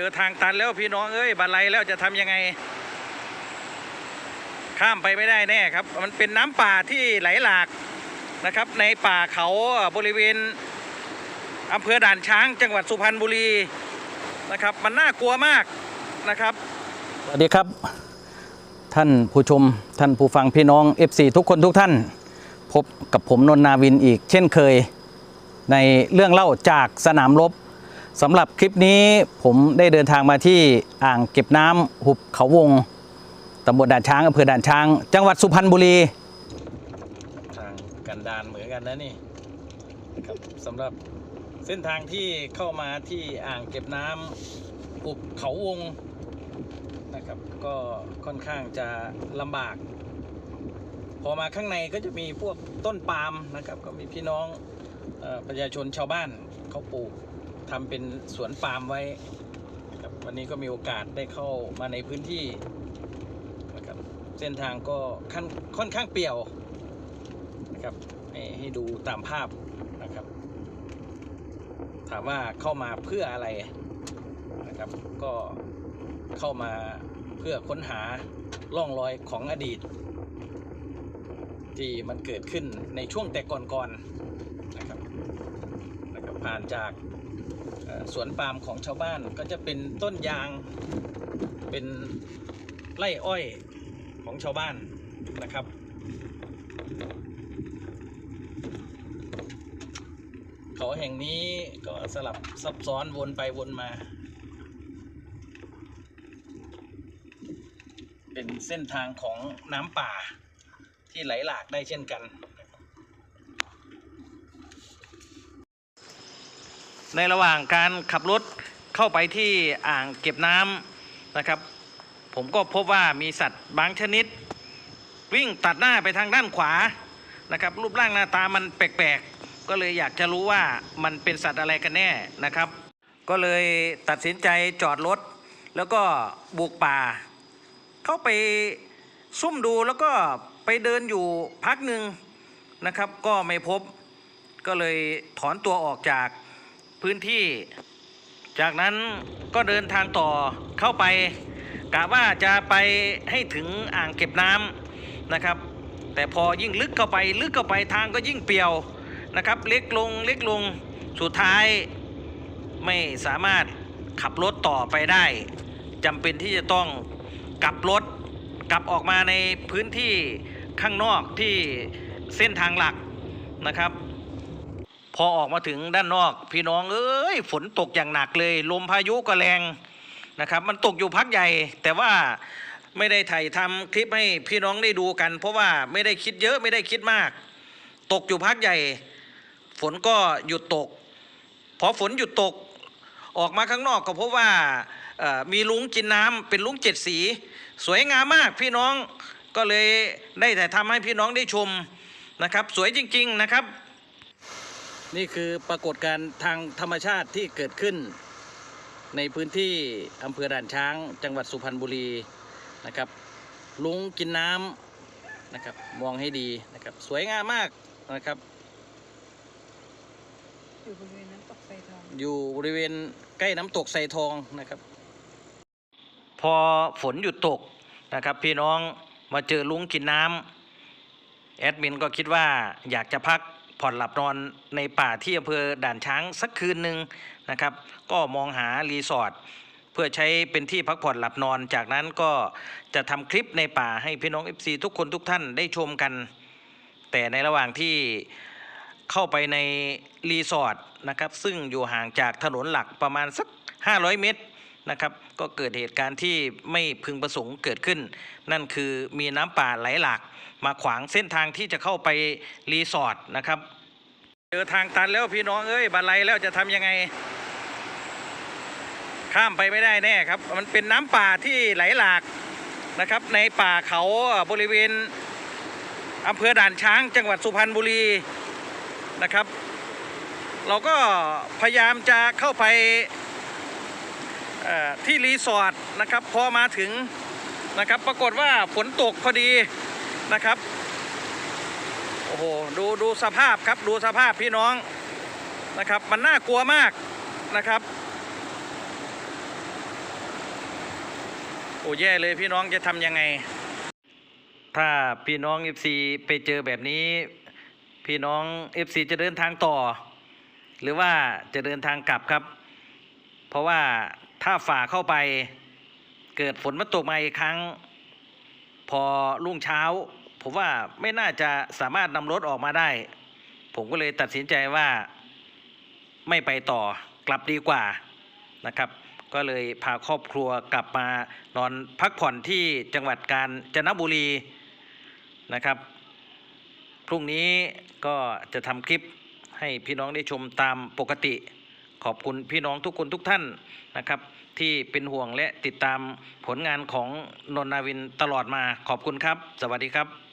เจอทางตันแล้วพี่น้องเอ้ยบันไลแล้วจะทำยังไง ข้ามไปไม่ได้แน่ครับ มันเป็นน้ำป่าที่ไหลหลากนะครับ ในป่าเขาบริเวณอำเภอด่านช้างจังหวัดสุพรรณบุรีนะครับ มันน่ากลัวมากนะครับ สวัสดีครับ ท่านผู้ชมท่านผู้ฟังพี่น้อง FC ทุกคนทุกท่าน พบกับผมนนท์นาวินอีก เช่นเคย ในเรื่องเล่าจากสนามรบ สำหรับคลิปนี้ผมได้เดินทางมาที่อ่างเก็บน้ำหุบเขาวงตำบลด่านช้างอำเภอด่านช้าง จังหวัดสุพรรณบุรี ทางกันดานเหมือนกันนะนี่ครับสำหรับเส้นทางที่เข้ามาที่อ่างเก็บน้ำหุบเขาวงนะครับ ก็ค่อนข้างจะลำบาก พอมาข้างในก็จะมีพวกต้นปาล์มนะครับ ก็มีพี่น้องอประชาชนชาวบ้านเขาปลูก ทำเป็นสวนปาล์มไว้ครับวันนี้ก็มีโอกาสได้เข้ามาในพื้นที่นะครับเส้นทางก็ค่อนค่อนข้างเปี่ยวนะครับให้ให้ดูตามภาพนะครับ ถามว่าเข้ามาเพื่ออะไรนะครับ ก็เข้ามาเพื่อค้นหาร่องรอยของอดีต ที่มันเกิดขึ้นในช่วงแต่ก่อนๆนะครับนะครับผ่านจาก สวนปาล์มของชาวบ้านก็จะเป็นต้นยาง เป็นไร่อ้อยของชาวบ้านนะครับ เขาแห่งนี้ก็สลับซับซ้อนวนไปวนมา เป็นเส้นทางของน้ำป่าที่ไหลหลากได้เช่นกัน ในระหว่างการขับรถเข้าไปที่อ่างเก็บน้ำนะครับ ผมก็พบว่ามีสัตว์บางชนิด วิ่งตัดหน้าไปทางด้านขวานะครับ รูปร่างหน้าตามันแปลกๆ ก็เลยอยากจะรู้ว่ามันเป็นสัตว์อะไรกันแน่นะครับ ก็เลยตัดสินใจจอดรถแล้วก็บุกป่า เข้าไปซุ่มดูแล้วก็ไปเดินอยู่พักหนึ่งนะครับ ก็ไม่พบก็เลยถอนตัวออกจาก พื้นที่ จากนั้นก็เดินทางต่อเข้าไปกะว่าจะไปให้ถึงอ่างเก็บน้ำนะครับ แต่พอยิ่งลึกเข้าไปลึกเข้าไปทางก็ยิ่งเปียวนะครับ เล็กลงเล็กลงสุดท้ายไม่สามารถขับรถต่อไปได้จำเป็นที่จะต้องกลับรถกลับออกมาในพื้นที่ข้างนอกที่เส้นทางหลักนะครับ พอออกมาถึงด้านนอก พี่น้องเอ้ยฝนตกอย่างหนักเลย ลมพายุก็แรงนะครับ มันตกอยู่พักใหญ่ แต่ว่าไม่ได้ถ่ายทำคลิปให้พี่น้องได้ดูกัน เพราะว่าไม่ได้คิดเยอะไม่ได้คิดมาก ตกอยู่พักใหญ่ ฝนก็หยุดตก พอฝนหยุดตกออกมาข้างนอกก็พบว่าเอ่อมีลุงกินน้ำเป็นลุงเจ็ดสี สวยงามมากพี่น้องก็เลยได้แต่ทำให้พี่น้องได้ชมนะครับ สวยจริง ๆนะครับ นี่คือปรากฏการณ์ทางธรรมชาติที่เกิดขึ้น ในพื้นที่อำเภอด่านช้าง จังหวัดสุพรรณบุรีนะครับ ลุงกินน้ำนะครับ มองให้ดีนะครับ สวยงามมากนะครับ อยู่บริเวณน้ำตกไซทอง อยู่บริเวณใกล้น้ำตกไซทองนะครับ พอฝนหยุดตกนะครับพี่น้องมาเจอลุงกินน้ำแอดมินก็คิดว่าอยากจะพัก ผ่อนหลับนอนในป่าที่อำเภอด่านช้างสักคืนหนึ่งนะครับ ก็มองหารีสอร์ทเพื่อใช้เป็นที่พักผ่อนหลับนอน จากนั้นก็จะทำคลิปในป่าให้พี่น้อง FC ทุกคนทุกท่านได้ชมกัน แต่ในระหว่างที่เข้าไปในรีสอร์ทนะครับ ซึ่งอยู่ห่างจากถนนหลักประมาณสัก 500 เมตร นะครับ ก็เกิดเหตุการณ์ที่ไม่พึงประสงค์เกิดขึ้น นั่นคือมีน้ำป่าไหลหลาก มาขวางเส้นทางที่จะเข้าไปรีสอร์ทนะครับเจอทางตันแล้วพี่น้องเอ้ยบันไลแล้วจะทำยังไง ข้ามไปไม่ได้แน่ครับ มันเป็นน้ำป่าที่ไหลหลากนะครับ ในป่าเขาบริเวณอำเภอด่านช้างจังหวัดสุพรรณบุรีนะครับ เราก็พยายามจะเข้าไป ที่รีสอร์ทนะครับพอมาถึงนะครับ ปรากฏว่าฝนตกพอดีนะครับโอ้โหดูดูสภาพครับดูสภาพพี่น้องนะครับ มันน่ากลัวมากนะครับโอ้แย่เลยพี่น้องจะทำยังไง ถ้าพี่น้อง FC ไปเจอแบบนี้ พี่น้อง FC จะเดินทางต่อ หรือว่าจะเดินทางกลับครับ เพราะว่า ถ้าฝ่าเข้าไปเกิดฝนมาตกมาอีกครั้ง พอรุ่งเช้า ผมว่าไม่น่าจะสามารถนำรถออกมาได้ ผมก็เลยตัดสินใจว่าไม่ไปต่อกลับดีกว่านะครับ ก็เลยพาครอบครัวกลับมานอนพักผ่อนที่จังหวัดกาญจนบุรีนะครับพรุ่งนี้ก็จะทำคลิปให้พี่น้องได้ชมตามปกติ ขอบคุณพี่น้องทุกคนทุกท่านนะครับ ที่เป็นห่วงและติดตามผลงานของนนท์นาวินตลอดมาขอบคุณครับ สวัสดีครับ